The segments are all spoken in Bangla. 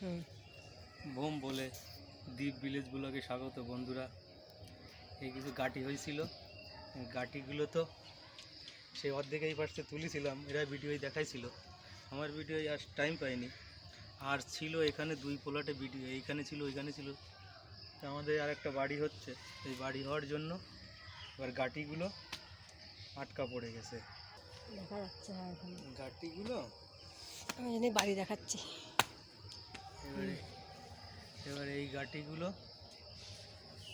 হুম। বোম বলে দ্বীপ ভিলেজ ব্লগে স্বাগত বন্ধুরা। এই কিছু গাটি হয়েছিল। গাটিগুলো তো সেই অর্ধেক এই পাশে তুলেছিলাম এরা ভিডিওই দেখাইছিল। আমার ভিডিও আর টাইম পাইনি। আর ছিল এখানে দুই পোলাটে ভিডিও এইখানে ছিল ওইখানে ছিল। তো আমাদের আর একটা বাড়ি হচ্ছে। এই বাড়ি হওয়ার জন্য এবার গাটিগুলো আটকা পড়ে গেছে। দেখা যাচ্ছে গাটিগুলো? আমি বাড়ি দেখাচ্ছি। এবারে এবারে এই গাটিগুলো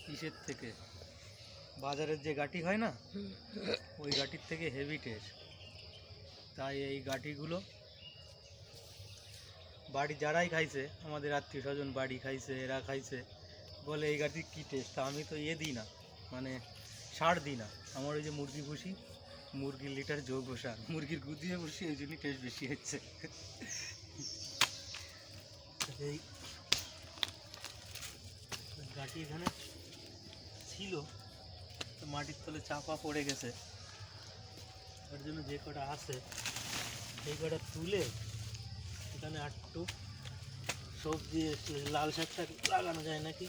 কিসের থেকে? বাজারের যে গাটি হয় না, ওই গাটির থেকে হেভি টেস্ট তাই এই গাটিগুলো বাড়ি যারাই খাইছে, আমাদের আত্মীয় স্বজন বাড়ি খাইছে, এরা খাইছে, বলে এই গাটি কী টেস্ট আমি তো ইয়ে দিই না মানে সার দিই না। আমার ওই যে মুরগি ভুসি, মুরগির লিটার যোগ সার, মুরগির গু দিয়ে ভুসি ওই জন্যই টেস্ট বেশি হচ্ছে। এই গাটি এখানে ছিল, তো মাটির তলে চাপা পড়ে গেছে। ওর জন্য যে কটা আছে, সেই কটা তুলে এখানে একটু সবজি, লাল শাকটা লাগানো যায় নাকি?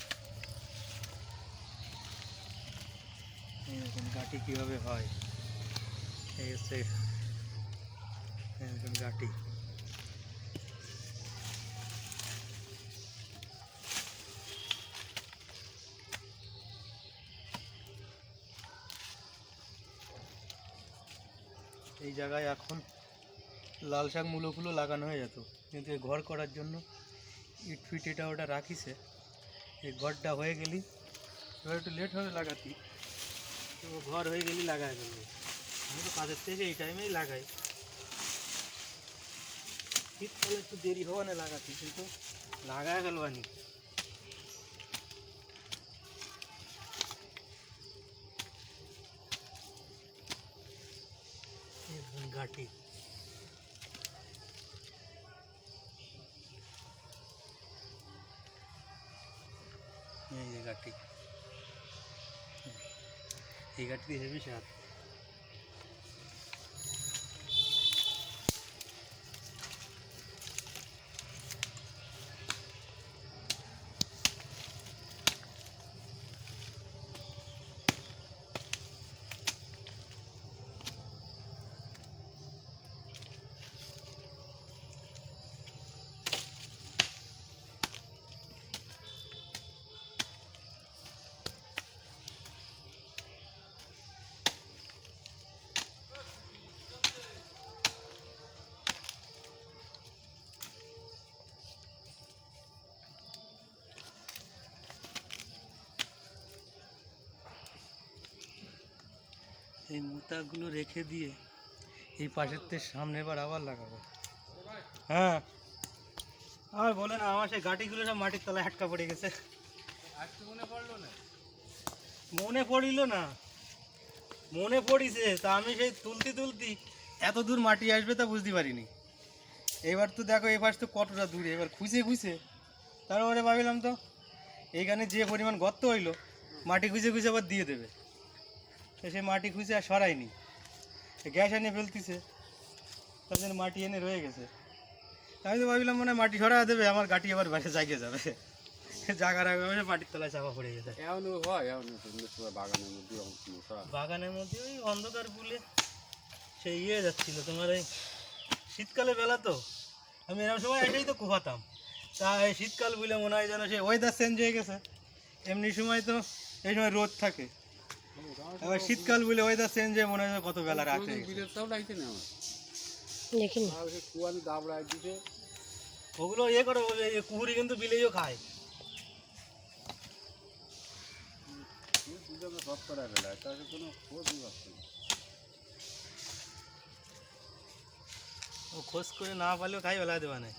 দেখুন গাটি কীভাবে হয়। এই হচ্ছে দেখুন গাটি। জায়গায় এখন লাল শাক মূলগুলো লাগানো হয়ে যেত। কিন্তু এই ঘর করার জন্য ইট ফিট এটা ওটা রাখিছে। এই ঘরটা হয়ে গেলি, এবার একটু লেট হবে লাগাতি। তো ঘর হয়ে গেলি লাগাই ফেলবে আমি তো কাজের থেকে এই টাইমেই লাগাই। শীতকালে একটু দেরি হওয়া না লাগাতি, কিন্তু লাগায় ফেলবানি ঘাটি এই যে গাটি এই গাটি দিয়ে হেভি স্বাদ এই মোতাগুলো রেখে দিয়ে এই পাশের থেকে সামনে এবার আবার লাগাবো। হ্যাঁ। আর বলে না, আমার সেই গাটিগুলো সব মাটির তলায় আটকা পড়ে গেছে। মনে পড়ল না। মনে পড়িল না মনে পড়িছে, তা আমি সেই তুলতি তুলতি এত দূর মাটি আসবে তা বুঝতে পারিনি। এবার তো দেখো এবার তো কতটা দূরে, এবার খুঁজে খুঁজে। তারপরে ভাবিলাম তো, এইখানে যে পরিমাণ গর্ত হইল, মাটি খুঁজে খুঁজে আবার দিয়ে দেবে। তো সে মাটি খুঁজে আর সরায়নি। গ্যাস এনে ফেলতেছে। তার জন্য মাটি এনে রয়ে গেছে। আমি তো ভাবিলাম মনে মাটি সরা দেবে আমার গাটি আবার বাইরে জায়গা যাবে। জায়গার আগে মাটির তলায় চাপা পড়ে গেছে। এমন হয় এমন সুন্দর বাগানের মধ্যে বাগানের মধ্যে ওই অন্ধকার বুলে সে ইয়ে যাচ্ছিল তোমার এই শীতকালে বেলা তো। আমি এরকম সময় এসেই তো কুহাতাম। তা এই শীতকাল বুলে মনে হয় যেন সে ওয়েদার চেঞ্জ হয়ে গেছে। এমনি সময় তো এই সময় রোদ থাকে। এবার শীতকাল বলে ওয়েদার চেঞ্জ হয়ে মনে হয় কত বেলা রাত বিলের তাও লাগছে না আমার দেখিনি। কুয়ানি দাবড়ায় দিতে ওগুলো ইয়ে করে কুহুরি কিন্তু বিলেইও খায়। দুজনে সব করা বেলায় তার কোনো খোঁজই পাচ্ছে না ও খোঁজ করে না পারলেও খাই বেলা দেওয়া নেই।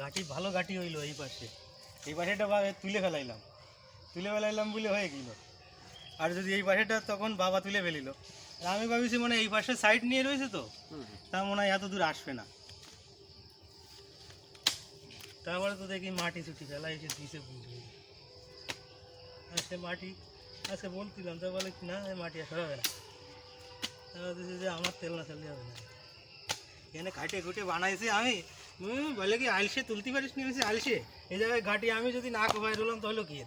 গাটি ভালো গাটি হইল এই পাশে। এই পাশেটা তুলে ফেলাইলাম। তুলে ফেলাইলাম বলে হয়ে গেল। আর যদি এই পাশেটা তখন বাবা তুলে ফেলিল। আমি ভাবিছি মানে এই পাশে সাইড নিয়ে রয়েছে তো তা মনে হয় এত দূর আসবে না। তারপরে তো দেখি মাটি ছুটি ফেলা এসে দিছে সে মাটি আজকে বলছিলাম তো বলে কি না মাটি আর সরাবে না। যে আমার তেল না চালিয়ে হবে না। এখানে কাটে কুটে বানাইছি আমি। বলে কি আলসে তুলতে পারিস নি আলসে। এই জায়গায় ঘাটি আমি যদি না কোপায় রলাম তাহলে কি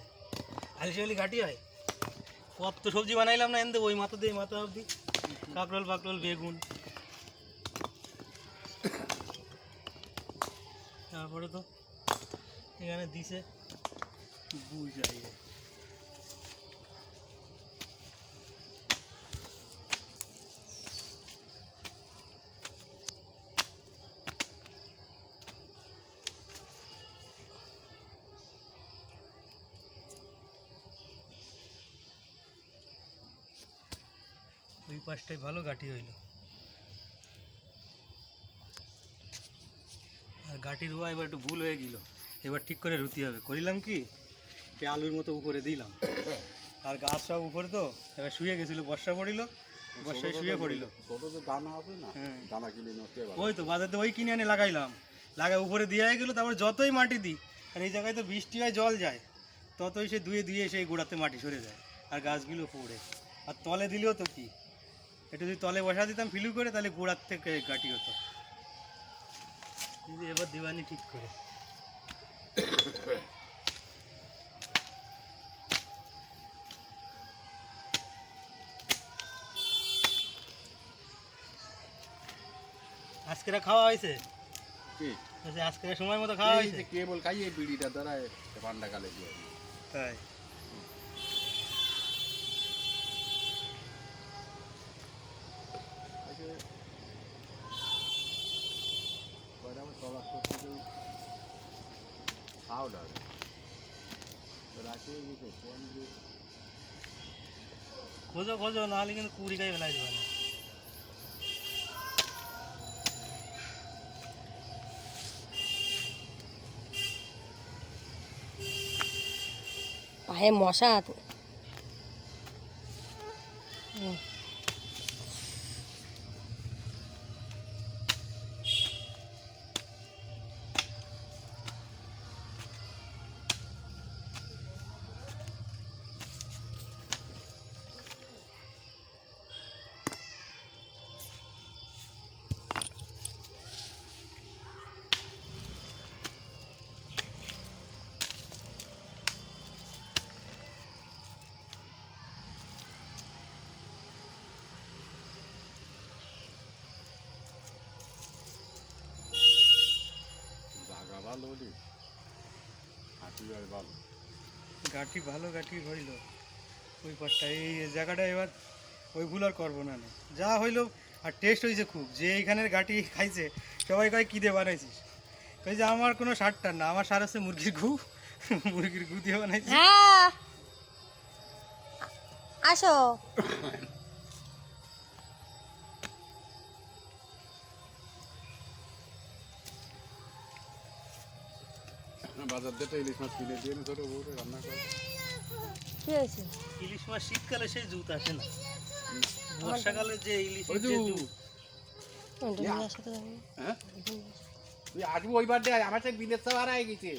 হলে ঘাটি হয়? কত সবজি বানাইলাম না এনতে, ওই মাথা দিয়ে, মাথা অবধি। কাঁকরোল ফাকরোল বেগুন। তারপরে তো এখানে দিছে। বুঝাই ওই পাশটায় ভালো গাঠি হইল। আর গাঠি রুয়া এবার একটু ভুল হয়ে গেল। এবার ঠিক করে রুতি হবে। করিলাম কি? আলুর মতো উপরে দিলাম। আর গাছ সব উপরে তো এবার শুয়ে গেছিল বর্ষা পড়িল বর্ষায় শুয়ে পড়িল। দানা না হ্যাঁ। দানা কিনে ওই তো বাজারে ওই কিনে এনে লাগাইলাম। লাগাই উপরে দিয়ে গেলো তারপর যতই মাটি দিই আর এই জায়গায় তো বৃষ্টি হয় জল যায় ততই সে ধুয়ে ধুয়ে সেই গোড়াতে মাটি সরে যায় আর গাছগুলো পড়ে। আর তলে দিলেও তো কি? একটু যদি তলে বসা দিতাম ফিলু করে তাহলে গোড়ার থেকে গাটি হতো। কিন্তু এবার দিবানি ঠিক করে। আজকেরা খাওয়া হয়েছে? কি? বলছি, আজকের সময় মতো খাওয়া হয়েছে? কেবল খাইয়ে বিড়িটা দ্বারা ঠান্ডা কালে দিয়ে তাই আজকে কয়টা আমার চলার করতে তো খাও না রাতে গেছে ফোন দিয়ে খোঁজো ভালো হলি হাঁটি আর ভালো গাঠি ভালো গাঠি হইল। ওই পাশটা এই জায়গাটা এবার ওইগুলো আর করব না যা হইল আর টেস্ট হয়েছে খুব। যে এইখানের গাঠি খাইছে সবাই কয় কী দিয়ে বানাইছিস? কই যে আমার কোনো সারটার না। আমার সার হচ্ছে মুরগির গু। মুরগির গু দিয়ে বানাইছি। হ্যাঁ। আসো। বাজার দিয়ে ইলিশ মাছ কিনে দিয়ে এনে ছোটো বউরে রান্না করে। কি হয়েছে? ইলিশ মাছ শীতকালে সেই জুত আসে না। বর্ষাকালে যে ইলিশ যে ওটা নিয়ে আসো তো আমি। হ্যাঁ ওটা নিয়ে আসো। তুই আসবি ওই বার আমার সাথে বিলের চাপ হারাই গেছে।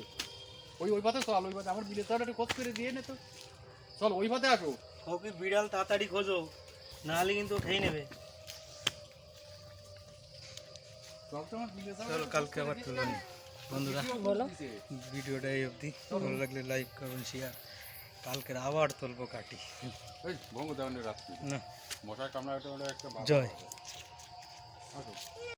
ওই ওই পথে চল ওই পথে আমার বিলের চাপটা একটু খোঁজ করে দিয়ে নে তো। চল ওই পথে আসো। ওকে বিড়াল তাড়াতাড়ি খোঁজো। নাহলে কিন্তু খেয়ে নেবে। চল তো আমার বিলের চাপ কালকে আবার নি। বন্ধুরা বলো। ভিডিওটা এই অবধি। ভালো লাগলে লাইক করুন শেয়ার কালকের আবার তুলবো কাটি। না। জয়।